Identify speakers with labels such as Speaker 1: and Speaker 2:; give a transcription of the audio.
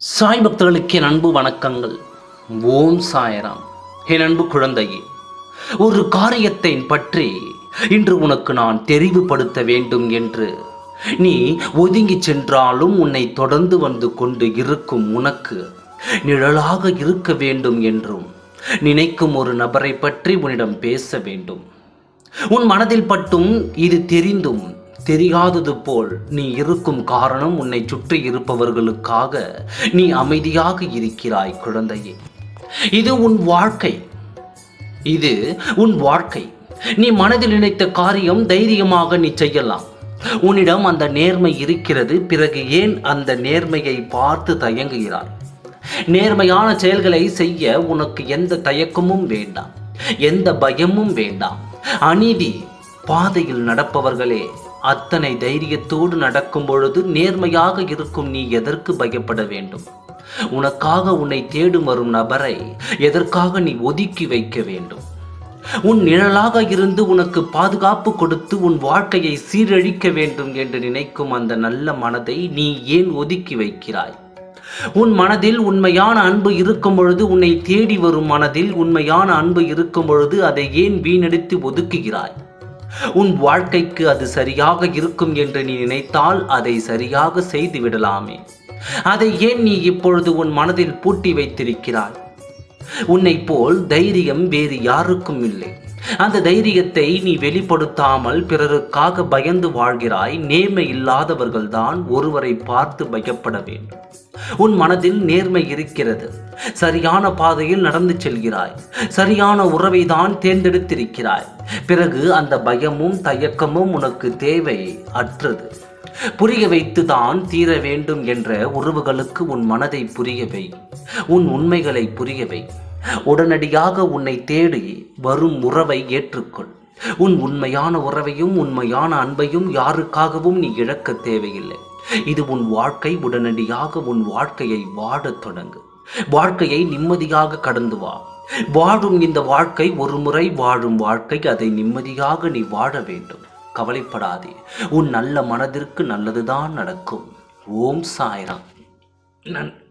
Speaker 1: சாய் பக்தர்களுக்கு என் அன்பு வணக்கங்கள். ஓம் சாயராம். என் அன்பு குழந்தையே ஒரு காரியத்தை பற்றி இன்று உனக்கு நான் தெரிவுபடுத்த வேண்டும் என்று நீ ஒதுங்கி சென்றாலும் உன்னை தொடர்ந்து வந்து கொண்டு இருக்கும் உனக்கு நிழலாக இருக்க வேண்டும் என்றும் நினைக்கும் ஒரு நபரை பற்றி உன்னிடம் பேச வேண்டும். உன் மனதில் பட்டும் இது தெரிந்தும் தெரியாதது போல் நீ இருக்கும் காரணம் உன்னை சுற்றி இருப்பவர்களுக்காக நீ அமைதியாக இருக்கிறாய் குழந்தையே. இது உன் வாழ்க்கை. இது உன் வாழ்க்கை. நீ மனதில் நினைத்த காரியம் தைரியமாக நீ செய்யலாம். உன்னிடம் அந்த நேர்மை இருக்கிறது பிறகு ஏன் அந்த நேர்மையை பார்த்து தயங்குகிறாய்? நேர்மையான செயல்களை செய்ய உனக்கு எந்த தயக்கமும் வேண்டாம் எந்த பயமும் வேண்டாம். அநீதி பாதையில் நடப்பவர்களே அத்தனை தைரியத்தோடு நடக்கும் பொழுது நேர்மையாக இருக்கும் நீ எதற்கு பயப்பட வேண்டும்? உனக்காக உன்னை தேடும் வரும் நபரை எதற்காக நீ ஒதுக்கி வைக்க வேண்டும்? உன் நிழலாக இருந்து உனக்கு பாதுகாப்பு கொடுத்து உன் வாழ்க்கையை சீரழிக்க வேண்டும் என்று நினைக்கும் அந்த நல்ல மனதை நீ ஏன் ஒதுக்கி வைக்கிறாய்? உன் மனதில் உண்மையான அன்பு இருக்கும் பொழுது உன்னை தேடி வரும் மனதில் உண்மையான அன்பு இருக்கும் பொழுது அதை ஏன் வீணடித்து ஒதுக்குகிறாய்? உன் வாழ்க்கைக்கு அது சரியாக இருக்கும் என்று நீ நினைத்தால் அதை சரியாக செய்து விடலாமே. அதை ஏன் நீ இப்பொழுது உன் மனதில் பூட்டி வைத்திருக்கிறாய்? உன்னை போல் தைரியம் வேறு யாருக்கும் இல்லை. அந்த தைரியத்தை நீ வெளிப்படுத்தாமல் பிறருக்காக பயந்து வாழ்கிறாய். நேர்மை இல்லாதவர்கள்தான் ஒருவரை பார்த்து பயப்பட வேண்டும். உன் மனதில் நேர்மை இருக்கிறது. சரியான பாதையில் நடந்து செல்கிறாய். சரியான உறவை தான் தேர்ந்தெடுத்திருக்கிறாய். பிறகு அந்த பயமும் தயக்கமும் உனக்கு தேவை அற்றது. புரிய வைத்துதான் தீர வேண்டும் என்ற உறவுகளுக்கு உன் மனதை புரியவை உன் உண்மைகளை புரியவை உடனடியாக உன்னை தேடி வரும் உறவை ஏற்றுக்கொள். உன் உண்மையான உறவையும் உண்மையான அன்பையும் யாருக்காகவும் நீ இழக்க தேவையில்லை. இது உன் வாழ்க்கை உடனடியாக உன் வாழ்க்கையை வாடத் தொடங்கு. வாழ்க்கையை நிம்மதியாக கடந்து வா. வாழும் இந்த வாழ்க்கை ஒரு முறை வாழும் வாழ்க்கை அதை நிம்மதியாக நீ வாழ வேண்டும். கவலைப்படாதே உன் நல்ல மனதிற்கு நல்லதுதான் நடக்கும். ஓம் சாய்ராம். நன்